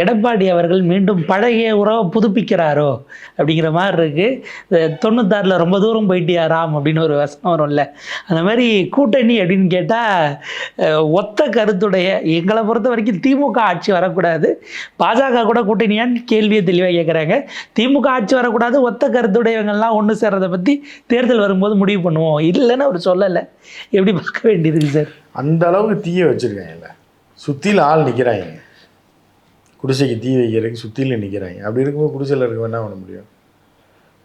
எடப்பாடி அவர்கள் மீண்டும் பழைய உறவை புதுப்பிக்கிறாரோ அப்படிங்கிற மாதிரி இருக்குது தொண்ணூத்தாறில் ரொம்ப தூரம் போயிட்டியா ராம் அப்படின்னு ஒரு வசனம் வரும்ல. அந்த மாதிரி கூட்டணி அப்படின்னு கேட்டால் ஒத்த கருத்துடைய எங்களை பொறுத்த வரைக்கும் திமுக ஆட்சி வரக்கூடாது. பாஜக கூட கூட்டணியான்னு கேள்வியை தெளிவாக கேட்குறாங்க திமுக ஆட்சி வரக்கூடாது ஒத்த கருத்துடையவங்கள்லாம் ஒன்று சேர்றதை பற்றி தேர்தல் வரும்போது முடிவு பண்ணுவோம். இல்லைன்னு அவர் சொல்லலை. எப்படி பார்க்க வேண்டியதுக்கு சார்? அந்த அளவுக்கு தீய வச்சுருக்காங்கல்ல. சுற்றியில் ஆள் நிற்கிறாங்க குடிசைக்கு தீ வைக்கிறதுக்கு சுற்றில நிற்கிறாங்க அப்படி இருக்கும்போது குடிசையில் இருக்க என்ன பண்ண முடியும்?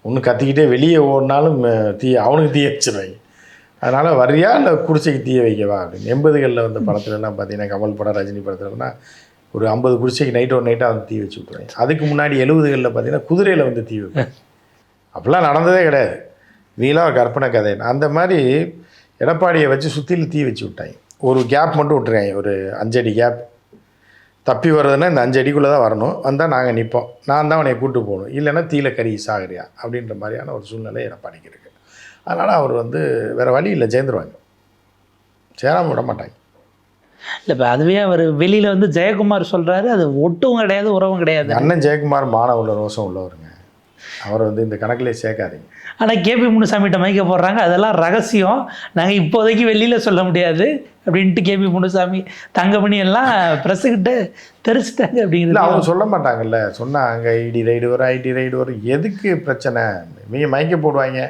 ஒன்று கத்திக்கிட்டே வெளியே ஓடினாலும் தீ அவனுக்கு தீய வச்சிடுறாங்க அதனால் வரியா இல்லை குடிசைக்கு தீய வைக்கவா? அப்படின்னு. எண்பதுகளில் வந்த படத்துலலாம் பார்த்தீங்கன்னா கமல் படம் ரஜினி படத்துலலாம் ஒரு ஐம்பது குடிசைக்கு நைட் ஒரு நைட்டாக வந்து தீ வச்சு விட்ருவாங்க அதுக்கு முன்னாடி எழுபதுகளில் பார்த்தீங்கன்னா குதிரையில் வந்து தீ வைப்பேன் அப்படிலாம் நடந்ததே கிடையாது. இதெல்லாம் ஒரு கற்பனை கதை. அந்த மாதிரி எடப்பாடியை வச்சு சுற்றிலும் தீ வச்சு விட்டாங்க. ஒரு கேப் மட்டும் விட்டுருக்காங்க. ஒரு அஞ்சடி கேப் தப்பி வர்றதுன்னா இந்த அஞ்சு அடிக்குள்ளே தான் வரணும். வந்தால் நாங்கள் நிற்போம் நான் தான் அவனை கூட்டு போகணும். இல்லைன்னா தீல கறி சாகரியா அப்படின்ற மாதிரியான ஒரு சூழ்நிலை எடப்பாடிக்கு இருக்குது அதனால் அவர் வந்து வேறு வழி இல்லை. சேர்ந்துருவாங்க சேராம விட மாட்டாங்க. இல்லை இப்போ அதுவே அவர் வெளியில் வந்து ஜெயக்குமார் சொல்கிறாரு அது ஒட்டும் கிடையாது உறவும் கிடையாது. அண்ணன் ஜெயக்குமார் மானவுள்ள ரோசம் உள்ளவருங்க. அவரை வந்து இந்த கணக்கிலே சேர்க்காதீங்க. ஆனால் கேபி முனுசாமிகிட்ட மைக்க போடுறாங்க. அதெல்லாம் ரகசியம். நாங்கள் இப்போதைக்கு வெளியில் சொல்ல முடியாது. அப்படின்ட்டு கேபி முனுசாமி தங்கமணி எல்லாம் ப்ரெஸ்ஸுக்கிட்ட தெரிச்சிட்டாங்க அப்படிங்கிறது. அவங்க சொல்ல மாட்டாங்கல்ல. சொன்னாங்க ஐடி ரைடு வரும் ஐடி ரைடு வரும். எதுக்கு பிரச்சனை? நீங்கள் மயக்க போடுவாங்க.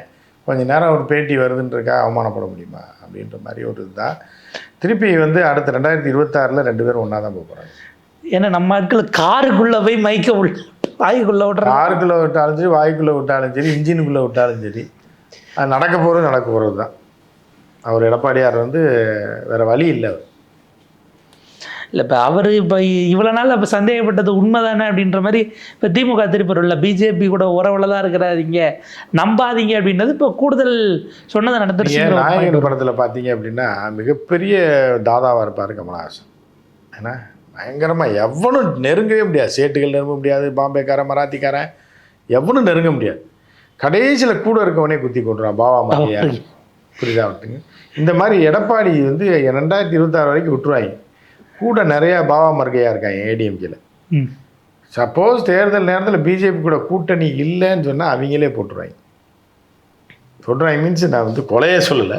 கொஞ்ச நேரம் ஒரு பேட்டி வருதுன்றக்கா அவமானப்பட முடியுமா? அப்படின்ற மாதிரி ஒரு இதுதான். திருப்பி வந்து அடுத்த ரெண்டாயிரத்தி இருபத்தாறில் ரெண்டு பேரும் ஒன்றா தான் போக போகிறாங்க ஏன்னா நம்ம ஆட்கள் காருக்குள்ளே போய் மைக்க உள்ள வாய்க்குள்ளே விட்றாங்க காருக்குள்ளே விட்டாலும் சரி வாய்க்குள்ளே விட்டாலும் சரி இன்ஜினுக்குள்ளே விட்டாலும் சரி அது நடக்க போகிறது நடக்க போகிறது தான் அவர் எடப்பாடியார் வந்து வேறு வழி இல்லை இல்லை இப்போ அவர் இப்போ இவ்வளோ நாள் இப்போ சந்தேகப்பட்டது உண்மைதானே அப்படின்ற மாதிரி இப்போ திமுக திருப்பூர்ல பிஜேபி கூட உறவில் தான் இருக்கிறாதீங்க நம்பாதீங்க அப்படின்றது இப்போ கூடுதல் சொன்னதை நடந்துருச்சு. நாயகன் படத்தில் பார்த்தீங்க அப்படின்னா மிகப்பெரிய தாதாவாக இருப்பார் கமலஹாசன். ஏன்னா பயங்கரமாக எவனும் நெருங்கவே முடியாது. சேட்டுகள் நெருங்க முடியாது பாம்பேக்காரன் மராத்திக்காரன் எவனும் நெருங்க முடியாது. கடைசியில் கூட இருக்கவனே குத்தி கொண்டுறான் பாபா மாதிரியார் புரியுதா விட்டுங்க இந்த மாதிரி எடப்பாடி வந்து ரெண்டாயிரத்தி இருபத்தாறு வரைக்கும் விட்டுருவாங்க. கூட நிறையா பாபா மர்கையாக இருக்காங்க ஏடிஎம்கேல. சப்போஸ் தேர்தல் நேரத்தில் பிஜேபி கூட கூட்டணி இல்லைன்னு சொன்னால் அவங்களே போட்டுருவாங்க. போட்டுருவாங்க மீன்ஸ் நான் வந்து கொலையே சொல்லலை.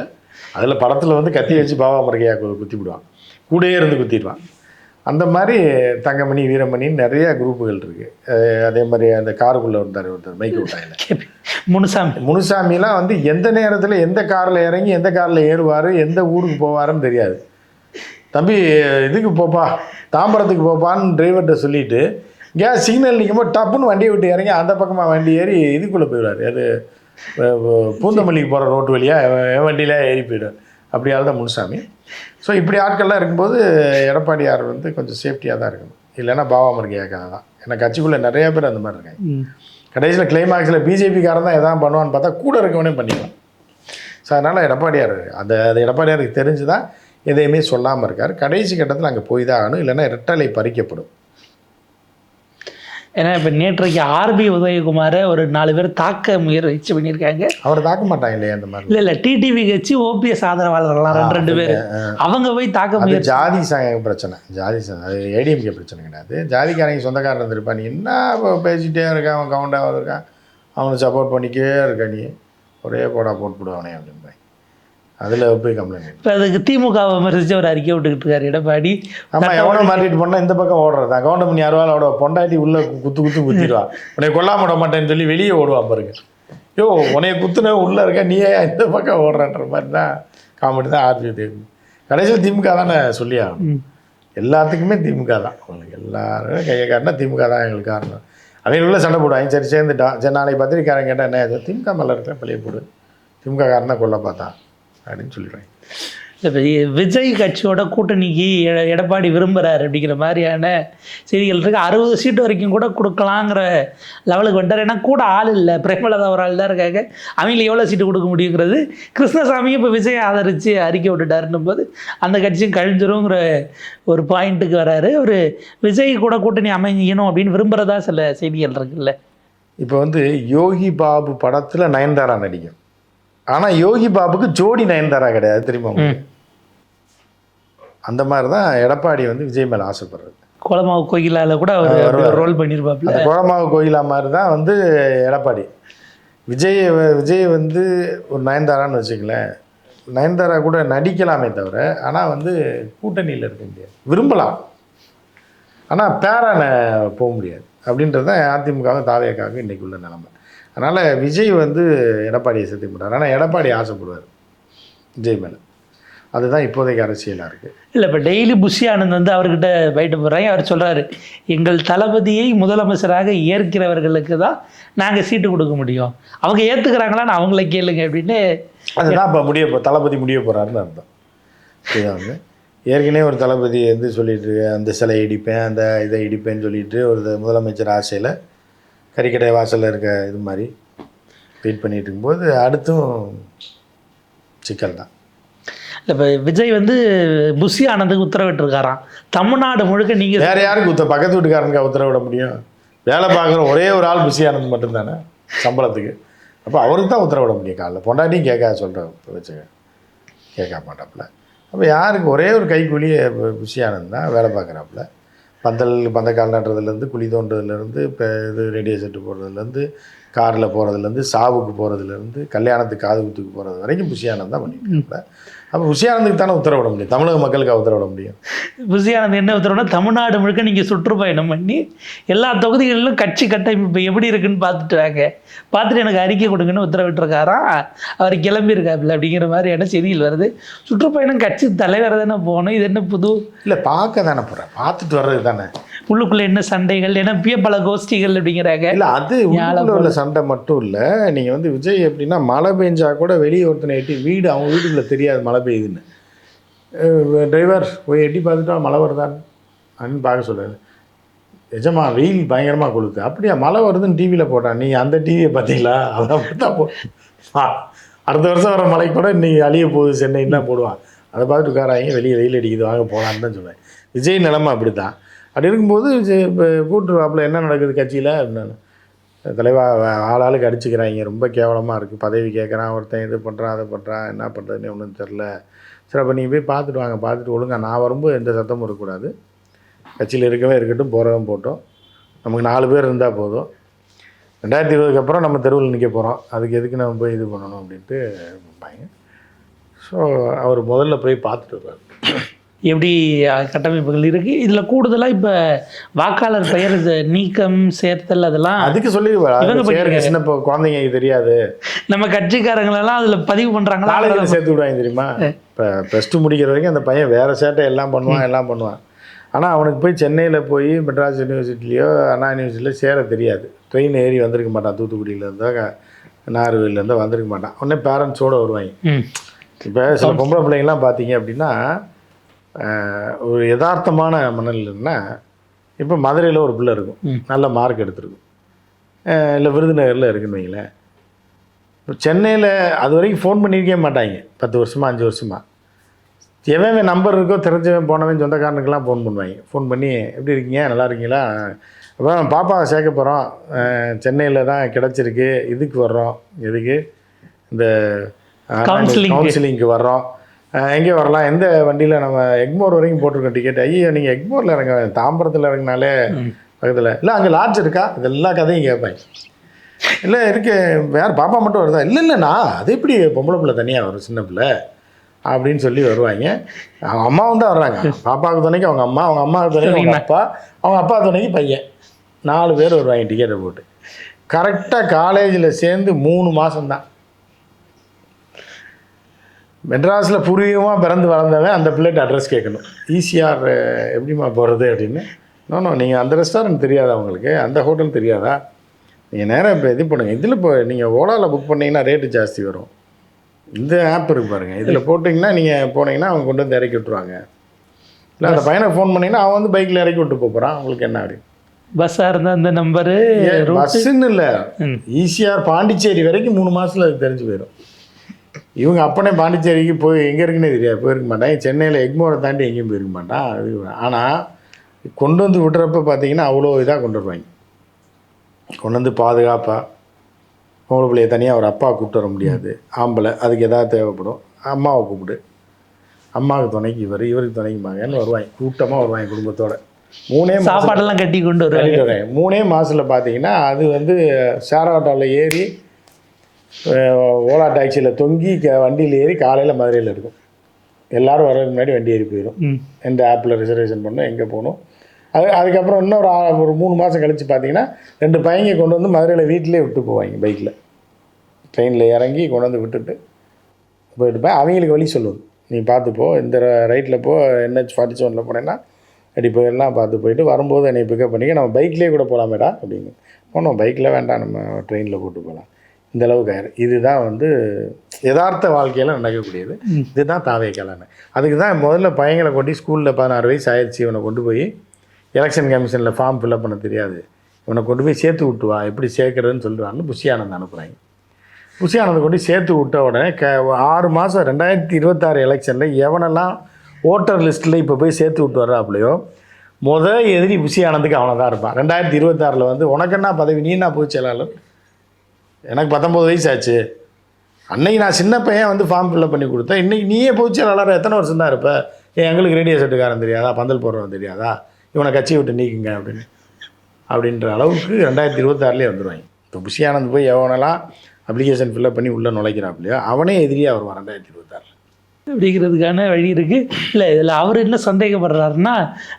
அதில் படத்தில் வந்து கத்தி வச்சு பாபா முருகையா குத்தி விடுவான் கூடயே இருந்து குத்திடுவான். அந்த மாதிரி தங்கமணி வீரமணி நிறைய குரூப்புகள் இருக்குது அதே மாதிரி அந்த காருக்குள்ளே இருந்தார் ஒருத்தர் மைக் கேபி முனுசாமி. முனுசாமிலாம் வந்து எந்த நேரத்தில் எந்த காரில் இறங்கி எந்த காரில் ஏறுவார் எந்த ஊருக்கு போவாருன்னு தெரியாது. தம்பி இதுக்கு போப்பா தாம்பரத்துக்கு போப்பான்னு டிரைவர்கிட்ட சொல்லிட்டு கேஸ் சிக்னல் நிற்கும்போது டப்புன்னு வண்டியை விட்டு இறங்கி அந்த பக்கமாக வண்டி ஏறி இதுக்குள்ளே போயிடுவார். அது பூந்தமல்லிக்கு போகிற ரோட்டு வழியாக வண்டியில ஏறி போயிடுவார். அப்படி ஆள் தான் முனுசாமி. ஸோ இப்படி ஆட்கள்லாம் இருக்கும்போது எடப்பாடியார் வந்து கொஞ்சம் சேஃப்டியாக தான் இருக்கணும். இல்லைன்னா பாபா முருகையாக்காக தான். ஏன்னா கட்சிக்குள்ளே நிறைய பேர் அந்த மாதிரி இருக்காங்க. கடைசியில் கிளைமாக்ஸில் பிஜேபிக்காரன் தான் எதாவது பண்ணுவான்னு பார்த்தா கூட இருக்கவனே பண்ணிக்கலாம் ஸோ அதனால் எடப்பாடியார் அந்த அது எடப்பாடியாருக்கு தெரிஞ்சு தான் எதையுமே சொல்லாமல் இருக்கார். கடைசி கட்டத்தில் அங்கே போய் தான் ஆகணும். இல்லைன்னா ரெட்டலை பறிக்கப்படும். ஏன்னா இப்போ நேற்றைக்கு ஆர்பி உதயகுமாரை ஒரு நாலு பேர் தாக்க முயற்சி பண்ணியிருக்காங்க. அவரை தாக்க மாட்டாங்க இல்லையா அந்த மாதிரி? இல்லை இல்லை டிடிவி கட்சி ஓபிஎஸ் ஆதரவாளர்கள்லாம் ரெண்டு ரெண்டு பேர். அவங்க போய் தாக்க முயற்சி ஜாதி பிரச்சனை. ஜாதி அது ஏடிஎம்கே பிரச்சனை கிடையாது. ஜாதிக்காரங்க சொந்தக்காரன் இருந்திருப்பா. நீ என்ன பேசிகிட்டே இருக்கான் அவன் கவுண்டாக இருக்கான். அவனை சப்போர்ட் பண்ணிக்கே இருக்க நீ. ஒரே போடா போட்டு போடுவானே அப்படின்பாங்க அதில் போய் கம்ப்ளைண்ட் இப்போ அதுக்கு திமுகவை விமர்சித்து ஒரு அறிக்கை விட்டுக்கிட்டு இருக்காரு எடப்பாடி ஆமாம் எவனோ மாட்டிட்டு போனால் இந்த பக்கம் ஓடுறது. கவுண்டம் பண்ணி யாருவாள் அவட பொண்டாட்டி உள்ளே குத்து குத்து குத்திடுவா. உன்னை கொல்லாம விட மாட்டேன்னு சொல்லி வெளியே ஓடுவான் பாருங்க. யோ உன்னைய குத்துன உள்ளே இருக்க நீயே இந்த பக்கம் ஓடுறன்ற மாதிரி தான் காமெடி தான் ஆர்ஜி தேவி. கடைசியில் திமுக தானே சொல்லி ஆகணும் ம். எல்லாத்துக்குமே திமுக தான். உங்களுக்கு எல்லாரும் கையை காட்டினா திமுக தான் எங்களுக்கு காரணம். அவங்க உள்ள சண்டை போடுவாங்க. சரி சேர்ந்துட்டான் சரி நாளைக்கு பத்திரிக்காரன் கேட்டால் என்ன திமுக மேலே இருக்கிற பள்ளியை போடு. திமுக காரனா கொல்ல பார்த்தான். அப்படின்னு சொல்லிடுவாங்க. இப்போ விஜய் கட்சியோட கூட்டணிக்கு எடப்பாடி விரும்புகிறாரு அப்படிங்கிற மாதிரியான செய்திகள் இருக்கு. அறுபது சீட்டு வரைக்கும் கூட கொடுக்கலாங்கிற லெவலுக்கு வந்துட்டார். ஏன்னா கூட ஆள் இல்லை. பிரேமலதா ஒரு ஆள் தான் இருக்காங்க. அவங்களுக்கு எவ்வளோ சீட்டு கொடுக்க முடியுங்கிறது கிருஷ்ணசாமியும் இப்போ விஜய் ஆதரித்து அறிக்கை விட்டுட்டாருன்னும் போது அந்த கட்சியும் கழிஞ்சிருங்கிற ஒரு பாயிண்ட்டுக்கு வராரு. ஒரு விஜய் கூட கூட்டணி அமையணும் அப்படின்னு விரும்புகிறதா சில செய்திகள் இருக்குல்ல. இப்போ வந்து யோகி பாபு படத்தில் நயன்தாரா நடிக்கும். ஆனால் யோகி பாபுக்கு ஜோடி நயன்தாரா கிடையாது தெரியுமா. அந்த மாதிரி தான் எடப்பாடி வந்து விஜய் மேலே ஆசைப்படுறது. கோலமாவு கோயிலால கூட அவர் ரோல் பண்ணியிருப்பாப்ல குளமாவு கோயிலா மாதிரி தான் வந்து எடப்பாடி. விஜய் விஜய் வந்து ஒரு நயன்தாரான்னு வச்சுக்கலேன் நயன்தாரா கூட நடிக்கலாமே தவிர ஆனால் வந்து கூட்டணியில் இருக்க முடியாது. விரும்பலாம். ஆனால் பேரான போக முடியாது. அப்படின்றது தான் அதிமுகவும் தாவேக்காக இன்றைக்கி உள்ள நிலமை. அதனால் விஜய் வந்து எடப்பாடியை சேர்த்து மாட்டார் ஆனால் எடப்பாடி ஆசைப்படுவார். விஜய் மேலே. அதுதான் இப்போதைக்கு அரசியலாக இருக்குது இல்லை இப்போ டெய்லி புஷி ஆனந்த் வந்து அவர்கிட்ட போயிட்டு போகிறாங்க அவர் சொல்கிறாரு எங்கள் தளபதியை முதலமைச்சராக ஏற்கிறவர்களுக்கு தான் நாங்கள் சீட்டு கொடுக்க முடியும். அவங்க ஏற்றுக்கிறாங்களான்னு அவங்கள கேளுங்க அப்படின்னு. அதுதான் இப்போ முடிய போ தளபதி முடிய போகிறாருன்னு அர்த்தம். இதுதான் வந்து ஏற்கனவே ஒரு தளபதி வந்து சொல்லிட்டு அந்த சிலை இடிப்பேன் அந்த இதை இடிப்பேன்னு சொல்லிட்டு ஒரு முதலமைச்சர் ஆசையில் கறிக்கடை வாசலில் இருக்க இது மாதிரி வெயிட் பண்ணிட்டு இருக்கும்போது அடுத்தும் சிக்கல் தான். இப்போ விஜய் வந்து புஷி ஆனந்துக்கு உத்தரவிட்டிருக்காராம். தமிழ்நாடு முழுக்க நீங்கள் வேற யாருக்கு உத்த பக்கத்து வீட்டுக்காரனுக்கு உத்தரவிட முடியும்? வேலை பார்க்குற ஒரே ஒரு ஆள் பிஸி ஆனது மட்டும்தானே சம்பளத்துக்கு? அப்போ அவருக்கு தான் உத்தரவிட முடியும் காலைல. பொண்டாட்டியும் கேட்க சொல்கிற வச்சுக்க. கேட்க மாட்டாப்புல. அப்போ யாருக்கு ஒரே ஒரு கைக்கூலியே பிஸி ஆனது தான் வேலை பார்க்குறாப்புல. பந்தல் பந்தக்கால் நட்டுறதுலேருந்து குழி தோண்டுறதுலேருந்து இப்போ இது ரேடியோ செட்டு போடுறதுலேருந்து காரில் போகிறதுலேருந்து சாவுக்கு போகிறதுலேருந்து கல்யாணத்துக்கு காது குத்துக்கு போகிறது வரைக்கும் புஷியானந்தான் தான் பண்ணிட்டு இருக்கிறேன் அப்போ புஷி ஆனந்துக்கு தானே உத்தரவிட முடியும்? தமிழக மக்களுக்கு உத்தரவிட முடியும். புஷி ஆனந்த் என்ன உத்தரவுனா தமிழ்நாடு முழுக்க நீங்கள் சுற்றுப்பயணம் பண்ணி எல்லா தொகுதிகளிலும் கட்சி கட்டமைப்பு எப்படி இருக்குன்னு பார்த்துட்டு வாங்க. பார்த்துட்டு எனக்கு அறிக்கை கொடுங்கன்னு உத்தரவிட்டிருக்காராம் அவர் கிளம்பியிருக்காப்புல அப்படிங்கிற மாதிரியான செய்திகள் வருது? சுற்றுப்பயணம் கட்சி தலைவர் தானே போகணும் இது என்ன புது? இல்லை பார்க்க தானே போகிறேன் பார்த்துட்டு வர்றது தானே. உள்ளுக்குள்ள என்ன சண்டைகள் ஏன்னா பிய பல கோஷ்டிகள் அப்படிங்கிறாங்க. இல்லை அது உள்ள சண்டை மட்டும் இல்லை. நீங்கள் வந்து விஜய் எப்படின்னா மழை பெஞ்சா கூட வெளியே ஒருத்தனை எட்டி வீடு அவங்க வீட்டுக்குள்ளே தெரியாது மழை பெய்யுதுன்னு டிரைவர் போய் எட்டி பார்த்துட்டா மழை வருதான்னு? அப்படின்னு பார்க்க சொல்கிறாரு நிஜமா வெயில் பயங்கரமாக கொளுத்து. அப்படியா மழை வருதுன்னு டிவியில் போட்டான். நீ அந்த டிவியை பார்த்தீங்களா? அதான் பார்த்தா போ அடுத்த வருஷம் வர மழைக்கு கூட இன்றைக்கி அழிய போகுது சென்னைன்னு போடுவான்? அதை பார்த்துட்டு உட்காராங்க. வெளியே வெயில் அடிக்குது வாங்க போகலான்னு தான் சொல்லுவேன் விஜய் நிலமை அப்படி தான் அப்படி இருக்கும்போது விஜய் இப்போ கூட்டுருவாப்புல என்ன நடக்குது கட்சியில்? அப்படின்னு தலைவா ஆள் ஆளுக்கு அடிச்சுக்கிறாங்க. ரொம்ப கேவலமாக இருக்குது பதவி கேட்குறான் ஒருத்தன் இது பண்ணுறான் அதை பண்ணுறான் என்ன பண்ணுறதுன்னு ஒன்றும் தெரில சரி அப்போ நீங்கள் போய் பார்த்துட்டு வாங்க. பார்த்துட்டு ஒழுங்கா நான் வரும்போது எந்த சத்தமும் இருக்கக்கூடாது. கட்சியில் இருக்கவே இருக்கட்டும் போகிறதும் போட்டோம். நமக்கு நாலு பேர் இருந்தால் போதும். ரெண்டாயிரத்தி இருபதுக்கு அப்புறம் நம்ம தெருவில் நிற்க போகிறோம் அதுக்கு எதுக்கு நம்ம போய் இது பண்ணணும் அப்படின்ட்டு இருப்பாங்க ஸோ அவர் முதல்ல போய் பார்த்துட்டு வருவார். எப்படி கட்டமைப்புகள் இருக்கு. இதுல கூடுதலா இப்ப வாக்காளர் பெயர் இது நீக்கம் சேர்த்தல் அதெல்லாம் அதுக்கு சொல்லி சின்ன இப்போ குழந்தைங்க தெரியாது. நம்ம கட்சிக்காரங்களெல்லாம் அதுல பதிவு பண்றாங்களா? காலேஜில் சேர்த்து விடுவாங்க தெரியுமா? இப்போ ப்ளஸ் டூ முடிக்கிற வரைக்கும் அந்த பையன் வேறு சேட்டை எல்லாம் பண்ணுவான் எல்லாம் பண்ணுவான். ஆனால் அவனுக்கு போய் சென்னையில் போய் மெட்ராஸ் யூனிவர்சிட்டிலையோ அண்ணா யூனிவர்சிட்டிலையோ சேர தெரியாது. ட்ரெயின் ஏறி வந்திருக்க மாட்டான். தூத்துக்குடியிலேருந்தோ நாகர்கோவிலேருந்தோ வந்திருக்க மாட்டான். உடனே பேரண்ட்ஸோடு வருவாங்க. இப்போ சில பொம்பளை பிள்ளைங்கள்லாம் பார்த்தீங்க அப்படின்னா ஒரு யதார்த்தமான மனநிலைன்னா இப்போ மதுரையில் ஒரு பிள்ளை இருக்கும். நல்ல மார்க் எடுத்திருக்கும். இல்லை விருதுநகரில் இருக்குன்னு வைங்களேன். இப்போ சென்னையில் அது வரைக்கும் ஃபோன் பண்ணியிருக்கவே மாட்டாங்க. பத்து வருஷமா அஞ்சு வருஷமா. எவன் நம்பர் இருக்கோ தெரிஞ்சவன் போனவன் சொந்தக்காரனுக்கெல்லாம் ஃபோன் பண்ணுவாங்க. ஃபோன் பண்ணி எப்படி இருக்கீங்க? நல்லா இருக்கீங்களா? அப்புறம் பாப்பாவை சேர்க்க போகிறோம் சென்னையில் தான் கிடச்சிருக்கு. இதுக்கு வர்றோம். எதுக்கு? இந்த. கவுன்சிலிங்க்கு வர்றோம். எங்கே வரலாம்? எந்த வண்டியில் நம்ம எக்மோர் வரைக்கும் போட்டிருக்கோம் டிக்கெட் ஐயோ நீங்கள் எக்மோரில் இறங்க தாம்பரத்தில் இறங்கினாலே பக்கத்தில். இல்லை அங்கே லாட்ஜ் இருக்கா? இது எல்லா கதையும் கேட்பேன் இல்லை இருக்கு. வேறு பாப்பா மட்டும் வருதா? இல்லை இல்லைண்ணா அது எப்படி பொம்பளை பிள்ளை தனியாக வரும் சின்ன பிள்ளை? அப்படின்னு சொல்லி வருவாங்க. அவங்க அம்மாவும் தான் வர்றாங்க. பாப்பாவுக்கு துணைக்கு அவங்க அம்மா அவங்க அம்மாவுக்கு துணைக்கு அவங்க அப்பா அவங்க அப்பா துணைக்கு பையன். நாலு பேர் வருவாங்க டிக்கெட்டை போட்டு. கரெக்டாக காலேஜில் சேர்ந்து மூணு மாதம்தான் மெட்ராஸில் பூர்வீகமாக பிறந்து வளர்ந்தவன் அந்த பிள்ளைகிட்ட அட்ரஸ் கேட்கணும். ஈசிஆர் எப்படிம்மா போகிறது அப்படின்னு? நோ நீங்கள் அந்த ரெஸ்டாரண்ட் தெரியாதா உங்களுக்கு? அந்த ஹோட்டல் தெரியாதா? நீங்கள் நேராக இப்போ இது பண்ணுங்கள் இதில் இப்போ நீங்கள் ஓலாவில் புக் பண்ணீங்கன்னா ரேட்டு ஜாஸ்தி வரும். இந்த ஆப் இருக்கு பாருங்கள் இதில் போட்டிங்கன்னா நீங்கள் போனீங்கன்னா அவங்க கொண்டு வந்து இறக்கி விட்ருவாங்க இல்லை அந்த பையனை ஃபோன் பண்ணிங்கன்னா அவன் வந்து பைக்கில் இறக்கி விட்டு போகிறான் உங்களுக்கு என்ன அப்படி பஸ்ஸா இருந்தா அந்த நம்பரு பஸ்ஸுன்னு இல்லை. ஈசிஆர் பாண்டிச்சேரி வரைக்கும் மூணு மாதத்தில் அது தெரிஞ்சு போயிடும் இவங்க அப்பனே பாண்டிச்சேரிக்கு போய் எங்கே இருக்குன்னே தெரியாது. போயிருக்க மாட்டான். சென்னையில் எக்மோரை தாண்டி எங்கேயும் போயிருக்க மாட்டான். அது ஆனால் கொண்டு வந்து விடுறப்ப பார்த்தீங்கன்னா அவ்வளோ இதாக கொண்டு வருவாங்க. கொண்டு வந்து பாதுகாப்பாக பொம்பளை பிள்ளைய தனியாக ஒரு அப்பா கூப்பிட்டு வர முடியாது. ஆம்பளை அதுக்கு எதாவது தேவைப்படும். அம்மாவை கூப்பிடு. அம்மாவுக்கு துணைக்கு இவர் இவருக்கு துணைக்கு மகன் வருவாங்க. கூட்டமாக வருவாங்க குடும்பத்தோட. மூணே சாப்பாடெல்லாம் கட்டி கொண்டு வருவாங்க. மூணே மாதத்தில் பார்த்தீங்கன்னா அது வந்து ஷேர் ஆட்டோவில் ஏறி ஓலா டாக்ஸியில் தொங்கி க வண்டியில் ஏறி காலையில் மதுரையில் இருக்கும். எல்லாரும் வர்றதுக்கு முன்னாடி வண்டி ஏறி போயிடும் எந்த ஆப்பில் ரிசர்வேஷன் பண்ணோம் எங்கே போகணும். அது அதுக்கப்புறம் இன்னொரு ஆ- ஒரு மூணு மாதம் கழித்து பார்த்தீங்கன்னா ரெண்டு பையங்க கொண்டு வந்து மதுரையில் வீட்டிலே விட்டு போவாங்க பைக்கில் ட்ரெயினில் இறங்கி கொண்டு வந்து விட்டுட்டு போயிட்டு போய் அவங்களுக்கு வழி சொல்லுவது நீ பார்த்து போ இந்த ரைட்டில் போ என்ஹெச் ஃபார்ட்டி செவனில் போனேன்னா அப்படி போயிடலாம் பார்த்து போயிட்டு வரும்போது என்னை பிக்கப் பண்ணிக்க நம்ம பைக்லேயே கூட போகலாமேடா அப்படின்னு. போனோம் பைக்கில் வேண்டாம் நம்ம ட்ரெயினில் கூட்டு போகலாம் இந்த அளவுக்கு ஆயிரும் இதுதான் வந்து யதார்த்த வாழ்க்கையில் நடக்கக்கூடியது. இதுதான் தாவே கல்யாணம் அதுக்கு தான் முதல்ல பையங்களை கொண்டு ஸ்கூலில் பதினாறு வயசு ஆயிடுச்சு. இவனை கொண்டு போய் எலெக்ஷன் கமிஷனில் ஃபார்ம் ஃபில்அப் பண்ண தெரியாது. இவனை கொண்டு போய் சேர்த்து விட்டு வா. எப்படி சேர்க்குறதுன்னு சொல்லுவான்னு புஷி ஆனந்த் அனுப்புகிறாங்க புஷி ஆனந்த் கொண்டு சேர்த்து விட்ட உடனே க ஆறு மாதம் ரெண்டாயிரத்தி இருபத்தாறு எலெக்ஷனில் எவனெல்லாம் ஓட்டர் லிஸ்ட்டில் இப்போ போய் சேர்த்து விட்டு வர்றாப்புலையோ முத எதிரி புஷி ஆனந்துக்கு அவனை தான் இருப்பான். ரெண்டாயிரத்தி இருபத்தாறில் வந்து உனக்கு என்ன பதவி நீ என்ன பொதுச் செயலாளர்? எனக்கு பத்தொம்போது வயசு ஆச்சு அன்னைக்கு நான் சின்ன பையன் வந்து ஃபார்ம் ஃபில்அப் பண்ணி கொடுத்தேன். இன்றைக்கி நீயே போச்சு செயலாளர் எத்தனை வருஷம் தான் இருப்ப? ஏன் எங்களுக்கு ரேடியோ செட்டுக்காரன் தெரியாதா? பந்தல் போடுறவன் தெரியாதா? இவனை கட்சியை விட்டு நீக்குங்க அப்படின்னு. அப்படின்ற அளவுக்கு ரெண்டாயிரத்தி இருபத்தாறுலேயே வந்துடுவாங்க இப்போ புஷி போய் எவனெல்லாம் அப்ளிகேஷன் ஃபில்அப் பண்ணி உள்ளே நுழைக்கிறாப்லையோ அவனே எதிரியாக வருவான் ரெண்டாயிரத்தி இருபத்தாறில். அப்படிங்கிறதுக்கான வழி இருக்குது இல்லை இதில் அவர் என்ன சந்தேகப்படுறாருன்னா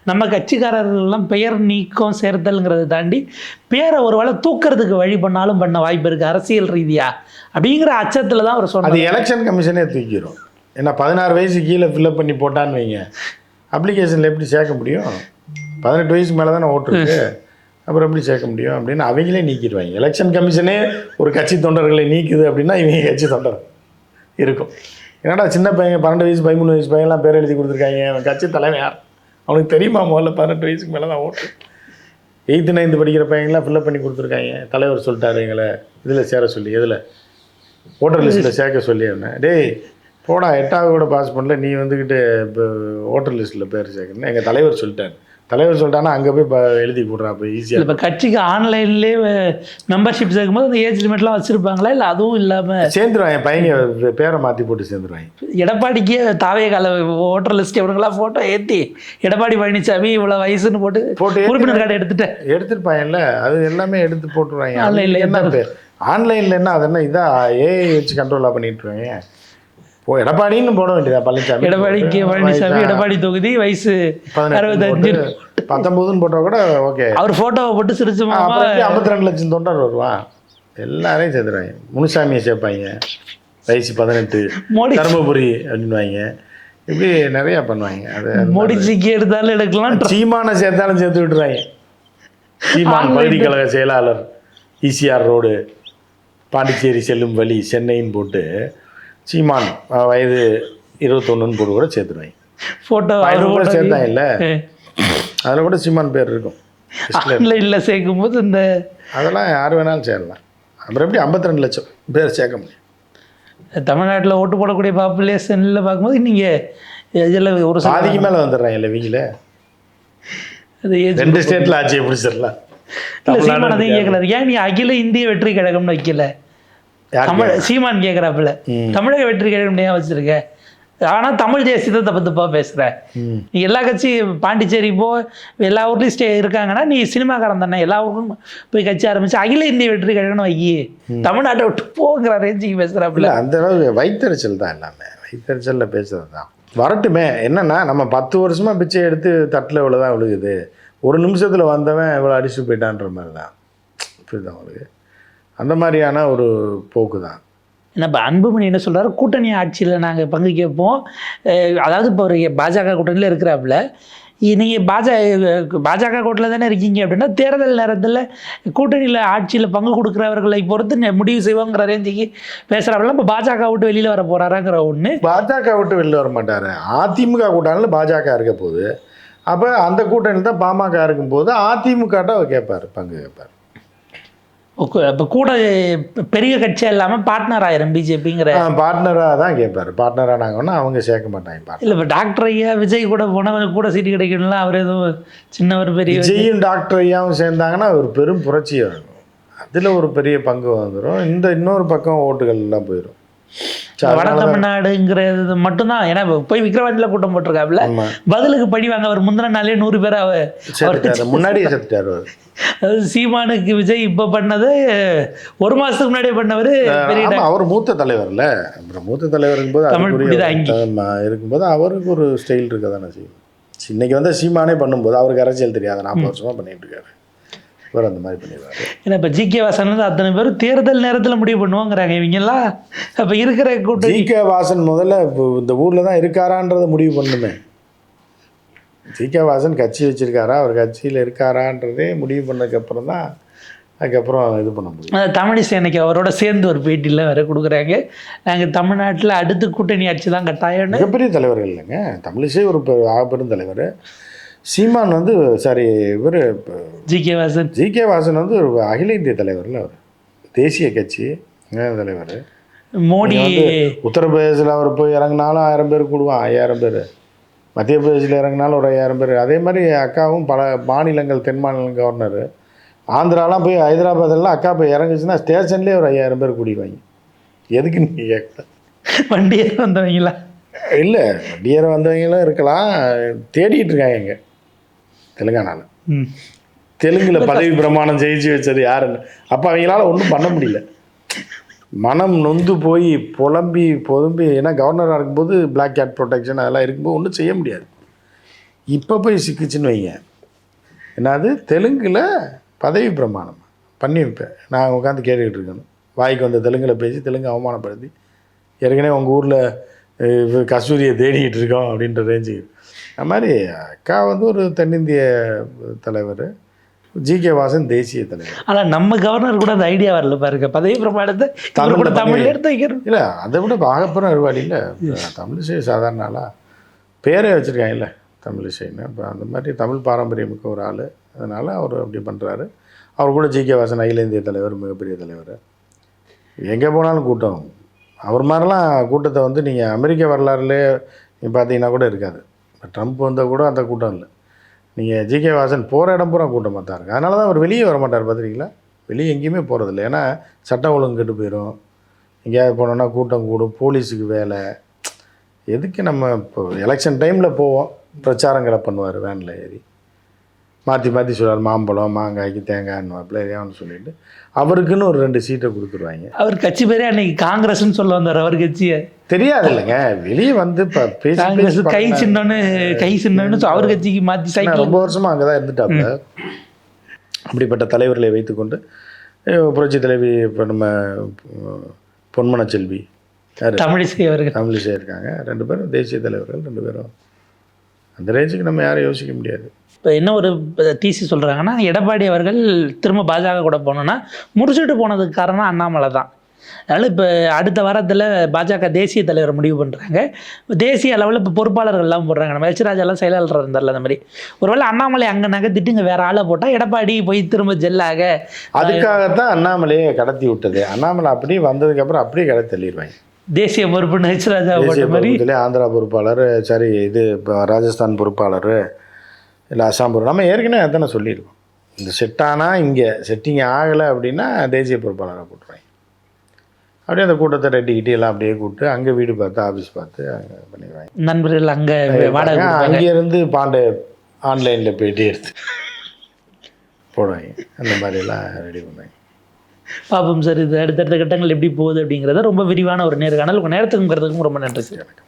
நம்ம கட்சிக்காரர்கள்லாம் பெயர் நீக்கம் சேர்த்தல்ங்கிறத தாண்டி பேரை ஒரு வேளை தூக்கிறதுக்கு வழி பண்ணாலும் பண்ண வாய்ப்பு இருக்குது அரசியல் ரீதியா. அப்படிங்கிற அச்சத்தில் தான் அவர் அது சொன்னார் எலெக்ஷன் கமிஷனே தூக்கிடும் ஏன்னா பதினாறு வயசு கீழே ஃபில்அப் பண்ணி போட்டான்னு வைங்க. அப்ளிகேஷனில் எப்படி சேர்க்க முடியும்? பதினெட்டு வயசுக்கு மேலே தானே ஓட்டுருக்கு அப்புறம் எப்படி சேர்க்க முடியும்? அப்படின்னு அவங்களே நீக்கிடுவாங்க. எலெக்ஷன் கமிஷனே ஒரு கட்சி தொண்டர்களை நீக்குது அப்படின்னா இவங்க கட்சி தொண்டர் இருக்கும். என்னடா சின்ன பையன் பன்னெண்டு வயசு பதிமூணு வயசு பையன்லாம் பேர் எழுதி கொடுத்துருக்காங்க. அவன் கட்சி தலைவன் யார்? அவனுக்கு தெரியுமா முதல்ல பதினெட்டு வயசுக்கு மேலே தான் ஓட்டு? எயித்து நைன்த்து படிக்கிற பையங்களாம் ஃபில்அப் பண்ணி கொடுத்துருக்காங்க. தலைவர் சொல்லிட்டாரு எங்களை. இதில் சேர சொல்லி எதில்? ஓட்டர் லிஸ்ட்டில் சேர்க்க சொல்லி இருந்தேன் டேய் போடா எட்டாவது கூட பாஸ் பண்ணல நீ வந்துக்கிட்டு இப்போ ஓட்டர் லிஸ்ட்டில் பேர் சேர்க்கணும் எங்கள் தலைவர் சொல்லிட்டாரு. தலைவர் சொல்லிட்டானா அங்கே போய் ப எழுதி போடுறா அப்போ ஈஸியாக இப்போ கட்சிக்கு ஆன்லைன்லேயே மெம்பர்ஷிப் சேர்க்கும்போது அந்த ஏஜ் லிமிட்லாம் வச்சுருப்பாங்களா? இல்லை அதுவும் இல்லாமல் சேர்ந்துருவாங்க பையங்க பேரை மாற்றி போட்டு சேர்ந்துருவாங்க எடப்பாடிக்கே தாவே கால ஓட்டர் லிஸ்ட் இவனுங்களாம் ஃபோட்டோ ஏற்றி எடப்பாடி பழனிசாமி இவ்வளோ வயசுன்னு போட்டு போட்டு உறுப்பினர் கார்டு எடுத்துட்டேன். எடுத்துருப்பாங்கல்ல அது எல்லாமே எடுத்து போட்டுருவாங்க. Online ல அதுக்கு என்ன பேர்? ஆன்லைனில் என்ன அது என்ன இதா ஏஐ வச்சு கண்ட்ரோலாக பண்ணிட்டு போ எடப்பாடின்னு போட வேண்டியதா? பழனிசாமி எடப்பாடிக்கு பழனிசாமி எடப்பாடி தொகுதி வயசு அறுபத்தஞ்சு. போட்டு பத்தொம்போதுன்னு போட்டால் கூட ஓகே. அவர் ஃபோட்டோவை போட்டு சிரிச்சு ஐம்பத்தி ரெண்டு லட்சம் தொண்டர் வருவான் எல்லாரையும் சேர்த்துறாங்க. முனுசாமியை சேர்ப்பாங்க. வயசு பதினெட்டு மோடி தருமபுரி அப்படின்வாங்க இப்படி நிறையா பண்ணுவாங்க. அது அது மோடிஜிக்கு எடுத்தாலும் எடுக்கலாம் சீமானை சேர்த்தாலும் சேர்த்து விட்டுறாங்க. சீமான் பல்கலைக்கழக செயலாளர் ஈசிஆர் ரோடு பாண்டிச்சேரி செல்லும் வழி சென்னைன்னு போட்டு சீமான் வயது இருபத்தொன்னுன்னு போட்டு கூட சேர்த்துருவாங்க ஃபோட்டோ வயது கூட சேர்த்தாங்க இல்லை. அதில் கூட சீமான் பேர் இருக்கும். ஆன்லைனில் சேர்க்கும் போது இந்த அதெல்லாம் யார் வேணாலும் சேரலாம். அப்புறம் எப்படி ஐம்பத்தி ரெண்டு லட்சம் பேர் சேர்க்க முடியும்? தமிழ்நாட்டில் ஓட்டு போடக்கூடிய பாப்புலேஷனில் பார்க்கும்போது நீங்கள் இதில் ஒரு சில பாதிக்கு மேலே வந்துடுறாங்க இல்லை வீங்கில் அது ரெண்டு ஸ்டேட்டில் ஆட்சியை பிடிச்சிடலாம். இல்லை சீமான் அதையும் கேட்கலாரு ஏன் நீ அகில இந்திய வெற்றி கழகம்னு வைக்கல? தமிழ் சீமான் கேட்குறாப்புல. தமிழக வெற்றி கழகம் ஏன் வச்சிருக்க. ஆனால் தமிழ் தேசியத்தை தப்பு ம். நீ எல்லா கட்சி பாண்டிச்சேரி போ எல்லா ஊர்லேயும் ஸ்டே இருக்காங்கன்னா நீ சினிமாக்காரன் தானே. எல்லா ஊருக்கும் போய் கட்சி ஆரம்பிச்சு அகில இந்திய வெற்றி கழகம்னு வைக்கி தமிழ்நாட்டை விட்டு போங்கிற ரேஞ்சுக்கு பேசுகிறாப்புல இல்லை அந்த அளவு வைத்தறிச்சல் தான் எல்லாமே. வைத்தறிச்சலில் பேசுறது தான். வரட்டுமே. என்னன்னா நம்ம பத்து வருஷமாக பிச்சை எடுத்து தட்டில் இவ்வளோ தான் விழுகுது. ஒரு நிமிஷத்தில் வந்தவன் இவ்வளோ அடிச்சுட்டு போயிட்டான்ற மாதிரி தான் புரியுதா உங்களுக்கு? அந்த மாதிரியான ஒரு போக்கு தான் என்ன இப்போ அன்புமணி என்ன சொல்றாரு? கூட்டணி ஆட்சியில் நாங்கள் பங்கு கேட்போம். அதாவது இப்போ ஒரு பாஜக கூட்டணியில் இருக்கிறாப்புல நீங்கள் பாஜக பாஜக கூட்டணியில் தானே இருக்கீங்க அப்படின்னா தேர்தல் நேரத்தில் கூட்டணியில் ஆட்சியில் பங்கு கொடுக்குறவர்களை பொறுத்து முடிவு செய்வோங்கிற ரேஞ்சுக்கு பேசுகிறாப்புல இப்போ பாஜக விட்டு வெளியில் வர போகிறாராங்கிற ஒன்று பாஜக விட்டு வெளில வர மாட்டார். அதிமுக கூட்டணியில் பாஜக இருக்க போகுது. அப்போ அந்த கூட்டணியில் தான் பாமக இருக்கும்போது அதிமுகட்ட அவர் கேட்பார் பங்கு கேட்பார். இப்போ கூட பெரிய கட்சியாக இல்லாமல் பார்ட்னர் ஆயிரும் பிஜேபிங்கிற பார்ட்னராக தான் கேட்பார் பார்ட்னராக நாங்கன்னா அவங்க சேர்க்க மாட்டாங்க. இல்லை இப்போ டாக்டர் ஐயா விஜய் கூட போனால் கூட சீட்டு கிடைக்கணும்லாம் அவர் எதுவும் சின்னவர் பெரிய விஜயும் டாக்டர் ஐயாவும் சேர்ந்தாங்கன்னா ஒரு பெரும் புரட்சி ஆகும் அதில் ஒரு பெரிய பங்கு வந்துடும் இந்த இன்னொரு பக்கம் ஓட்டுகள் எல்லாம் போயிடும் வட தமிழ்நாடுங்கிறது மட்டும்தான். ஏன்னா போய் விக்ரவாண்டியில் கூட்டம் போட்டிருக்காப்புல. பதிலுக்கு படி வாங்க அவர் முந்தின நாளே நூறு பேர் அவ செத்துட்டாரு முன்னாடியே செத்துட்டாரு அவரு. அதாவது சீமானுக்கு விஜய் இப்போ பண்ணது ஒரு மாசத்துக்கு முன்னாடியே பண்ணவர் பெரிய அவர் மூத்த தலைவர்ல. அப்புறம் மூத்த தலைவர் இருக்கும்போது தமிழ் இருக்கும்போது அவருக்கு ஒரு ஸ்டைல் இருக்க தானே செய்யும். இன்னைக்கு வந்து சீமானே பண்ணும்போது அவருக்கு அரசியல் தெரியாது. நாற்பது வருஷமா பண்ணிட்டு இருக்காரு. இவர் அந்த மாதிரி பண்ணிடுவாரு. ஏன்னா இப்போ ஜி கே வாசன் வந்து அத்தனை பேர் தேர்தல் நேரத்தில் முடிவு பண்ணுவாங்கிறாங்க இவங்கெல்லாம். அப்போ இருக்கிற கூட்டணி ஜி கே வாசன் முதல்ல இந்த ஊர்ல தான் இருக்காரான்றதை முடிவு பண்ணுமே ஜி கே வாசன் கட்சி வச்சிருக்காரா? அவர் கட்சியில் இருக்காரான்றதே முடிவு பண்ணதுக்கு அப்புறம் தான் அதுக்கப்புறம் இது பண்ண முடியும். தமிழிசை அன்னைக்கு அவரோட சேர்ந்து ஒரு பேட்டியில் வேற கொடுக்குறாங்க. நாங்கள் தமிழ்நாட்டில் அடுத்து கூட்டணி ஆட்சி தான் கட்டாயம்னு. மிகப்பெரிய தலைவர்கள் இல்லைங்க. தமிழிசை ஒரு பெ- ஆகப்பெரும் தலைவர். சீமான் வந்து சாரி இவர் G K Vasan. G K Vasan வந்து ஒரு அகில இந்திய தலைவர்ல அவர். தேசிய கட்சி தலைவர். மோடி உத்தரப்பிரதேசில் அவர் போய் இறங்கினாலும் ஆயிரம் பேர் கூடுவான் ஐயாயிரம் பேர். மத்திய பிரதேசில் இறங்கினாலும் ஒரு ஐயாயிரம் பேர். அதே மாதிரி அக்காவும் பல மாநிலங்கள் தென் மாநில கவர்னர். ஆந்திராலாம் போய் ஹைதராபாத்லாம் அக்கா போய் இறங்குச்சுன்னா ஸ்டேஷன்லேயே ஒரு ஐயாயிரம் பேர் கூடிடுவாங்க. எதுக்கு நீங்கள் கேட்கல வண்டியே வந்தவங்களா? இல்லை வண்டியர் வந்தவங்களும் இருக்கலாம். தேடிட்டு இருக்காங்க தெலுங்கானாவில் தெலுங்குல பதவி பிரமாணம் ஜெயிச்சு வச்சது யாருன்னு. அப்போ அவங்களால ஒன்றும் பண்ண முடியல. மனம் நொந்து போய் புலம்பி பொதும்பி ஏன்னா கவர்னராக இருக்கும்போது பிளாக் கேட் ப்ரொடெக்ஷன் அதெல்லாம் இருக்கும்போது ஒன்றும் செய்ய முடியாது. இப்போ போய் சிக்கிச்சுன்னு வைங்க. என்னது? தெலுங்குல பதவி பிரமாணம் பண்ணி வைப்பேன் நான் உட்காந்து கேட்டுக்கிட்டு இருக்கணும் வாய்க்கு வந்த தெலுங்குல பேசி தெலுங்கு அவமானப்படுத்தி ஏற்கனவே உங்கள் ஊரில் கஸ்தூரியை தேடிக்கிட்டு இருக்கோம் அப்படின்ற ரேஞ்சுக்கு அது மாதிரி அக்கா வந்து ஒரு தென்னிந்திய தலைவர் ஜி கே வாசன் தேசிய தலைவர். ஆனால் நம்ம கவர்னர் கூட அந்த ஐடியா வரல பாருங்க. பதவி பிரமாணத்தை தமிழ்ல கூட தமிழ்ல எடுத்து இல்லை அதை விட ஆகப்புறம் அறுவாடியில் தமிழிசை சாதாரண ஆளா. பேரே வச்சுருக்காங்கல்ல தமிழிசைன்னு. இப்போ அந்த மாதிரி தமிழ் பாரம்பரியமிக்க ஒரு ஆள். அதனால் அவர் அப்படி பண்ணுறாரு அவர் கூட ஜி கே வாசன் அகில இந்திய தலைவர் மிகப்பெரிய தலைவர். எங்கே போனாலும் கூட்டம். அவர் மாதிரிலாம் கூட்டத்தை வந்து நீங்கள் அமெரிக்க வரலாறுலேயே பார்த்தீங்கன்னா கூட இருக்காது. இப்போ ட்ரம்ப் வந்தால் கூட அந்த கூட்டம் இல்லை. நீங்கள் ஜி கே வாசன் போகிற இடம் பூரா கூட்டமாக தான் இருக்குது. அதனால தான் அவர் வெளியே வர மாட்டார் பார்த்துருக்கீங்களா? வெளியே எங்கேயுமே போகிறதில்ல ஏன்னா சட்டம் ஒழுங்கு கெட்டு போயிடும். எங்கேயாவது போனோன்னா கூட்டம் கூடும் போலீஸுக்கு வேலை. எதுக்கு நம்ம இப்போ எலெக்ஷன் டைமில் போவோம் பிரச்சாரங்களை பண்ணுவார் வேனில் ஏறி. மாற்றி மாற்றி சொல்லுவார் மாம்பழம் மாங்காய்க்கு தேங்காய்னுவாப்பில் எதையாவது சொல்லிட்டு அவருக்குன்னு ஒரு ரெண்டு சீட்டை கொடுத்துருவாங்க. அவர் கட்சி பேரே அன்னைக்கு காங்கிரஸ்னு சொல்ல வந்தார் அவர் கட்சியை. தெரியாது இல்லைங்க வெளியே வந்து இப்போ காங்கிரஸ் கை சின்னன்னு கை சின்னன்னு அவர் கட்சிக்கு மாற்றி சைக்கிள். ரொம்ப வருஷமாக அங்கே தான் இருந்துட்டாப்புல. அப்படிப்பட்ட தலைவர்களை வைத்துக்கொண்டு புரட்சி தலைவி இப்போ நம்ம அஹ், பொன்மன செல்வி யார்? தமிழிசை அவர்கள். தமிழிசை இருக்காங்க. ரெண்டு பேரும் தேசிய தலைவர்கள் ரெண்டு பேரும். அந்த ரேஞ்சுக்கு நம்ம யாரும் யோசிக்க முடியாது. இப்போ என்ன ஒரு டிசி சொல்கிறாங்கன்னா எடப்பாடி அவர்கள் திரும்ப பாஜக கூட போனோன்னா முடிச்சுட்டு போனதுக்கு காரணம் அண்ணாமலை தான். அதனால் இப்போ அடுத்த வாரத்தில் பாஜக தேசிய தலைவர் முடிவு பண்ணுறாங்க தேசிய அளவில் இப்போ பொறுப்பாளர்கள்லாம் போடுறாங்க. நம்ம எச் ராஜாலாம் செயலாளர் இருந்தார்ல அந்த மாதிரி. ஒருவேளை அண்ணாமலை அங்கே நகர்த்திட்டு இங்கே வேறு ஆளை போட்டால் எடப்பாடி போய் திரும்ப ஜெல்லாக அதுக்காகத்தான் அண்ணாமலையை கடத்தி விட்டது. அண்ணாமலை அப்படியே வந்ததுக்கப்புறம் அப்படியே கடத்தி தள்ளிடுவாங்க. தேசிய பொறுப்புன்னு ஹெச் ராஜா தேசிய போட்ட மாதிரி. ஆந்திரா பொறுப்பாளர் சரி இது இப்போ ராஜஸ்தான் பொறுப்பாளர் இல்லை பொறுப்பு நம்ம ஏற்கனவே அதானே சொல்லியிருக்கோம். இந்த செட் ஆனால் இங்கே செட்டிங் ஆகலை அப்படின்னா தேசிய பொறுப்பாளராக போட்டுருவாங்க அப்படியே அந்த கூட்டத்தை ரெட்டிக்கிட்டு எல்லாம் அப்படியே கூப்பிட்டு அங்கே வீடு பார்த்து ஆஃபீஸ் பார்த்து அங்கே பண்ணிடுவாங்க. நண்பர்கள் அங்கே வாடகை அங்கேருந்து பாண்டே ஆன்லைனில் போயிட்டு எடுத்து போடுவாங்க. அந்த மாதிரிலாம் ரெடி பண்ணுவாங்க. பார்ப்போம் சார் இது அடுத்தடுத்த கட்டங்கள் எப்படி போகுது அப்படிங்கிறத ரொம்ப விரிவான ஒரு நேர்காணல் உங்கள் நேரத்துக்கும் ரொம்ப நன்றி சார். எனக்கு